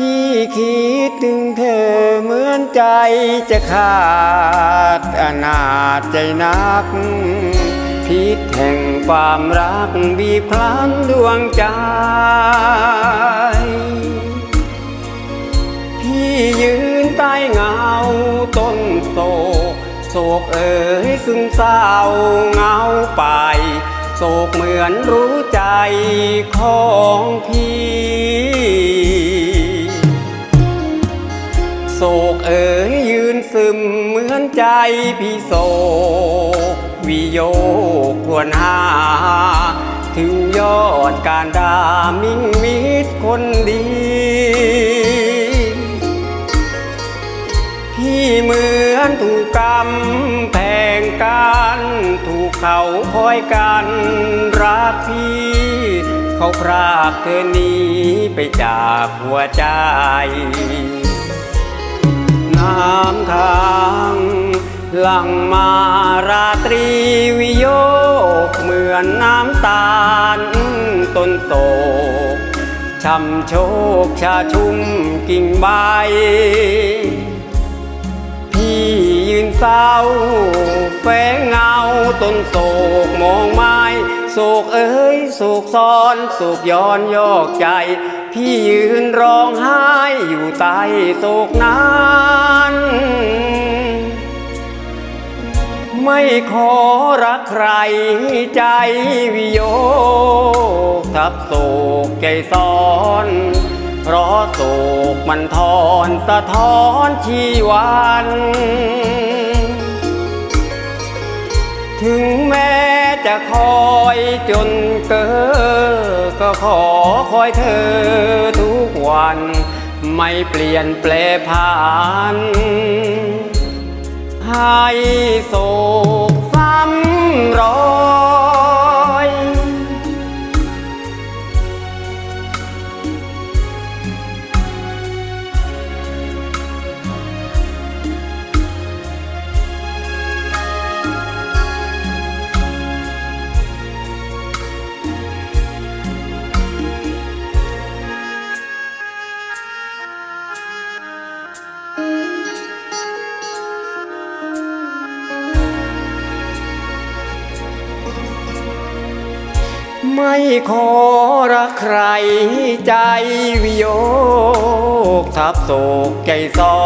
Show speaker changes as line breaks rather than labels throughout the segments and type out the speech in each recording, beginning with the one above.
พี่คิดถึงเธอเหมือนใจจะขาดอนาจใจนัก พิษแห่งความรักบีบพลันดวงใจ พี่ยืนใต้เงาต้นโศกโศกเอ๋ยซึมเศร้าเงาไป โศกเหมือนรู้ใจของพี่ มเหมือนใจพี่โศกวิโยควรหา ถึงยอดการดามิ่งมิตรคนดี พี่เหมือนถูกกำแพงกันถูกเขาคอยกันรักพี่เขาพรากเธอหนี้ไปจากหัวใจ น้ำทางหลังมาราตรีวิโยก เหมือนน้ำตาลต้นโตกช่ำโชคชาชุ่มกิ่งใบ พี่ยืนเศร้าแฝงเงาต้นโศกมองไม้โศกเอ้ยโศกซ้อนโศกย้อนยอกใจ พี่ยืนร้องไห้อยู่ใต้โศกนั้นไม่ขอรักใครใจวิโยคทับโศกใจซ้อน เพราะโศกมันทอนสะท้อนชีวันถึงแม้จะคอยจนเกิน ก็ขอคอยเธอทุกวัน ไม่เปลี่ยนแปลผ่านให้โศกซ้ำรอย ไม่ขอรักใครใจวิโยคทับโศกใจซ้อ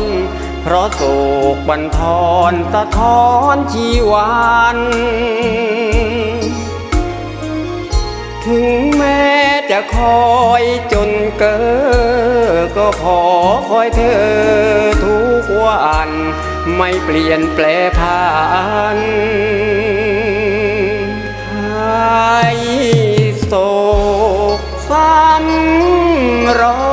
น เพราะโศกบันทอนสะท้อนชีวันถึงแม้จะคอยจนเกินก็ขอคอยเธอทุกวัน ไม่เปลี่ยนแปลผ่าน โศกซ้ำรอ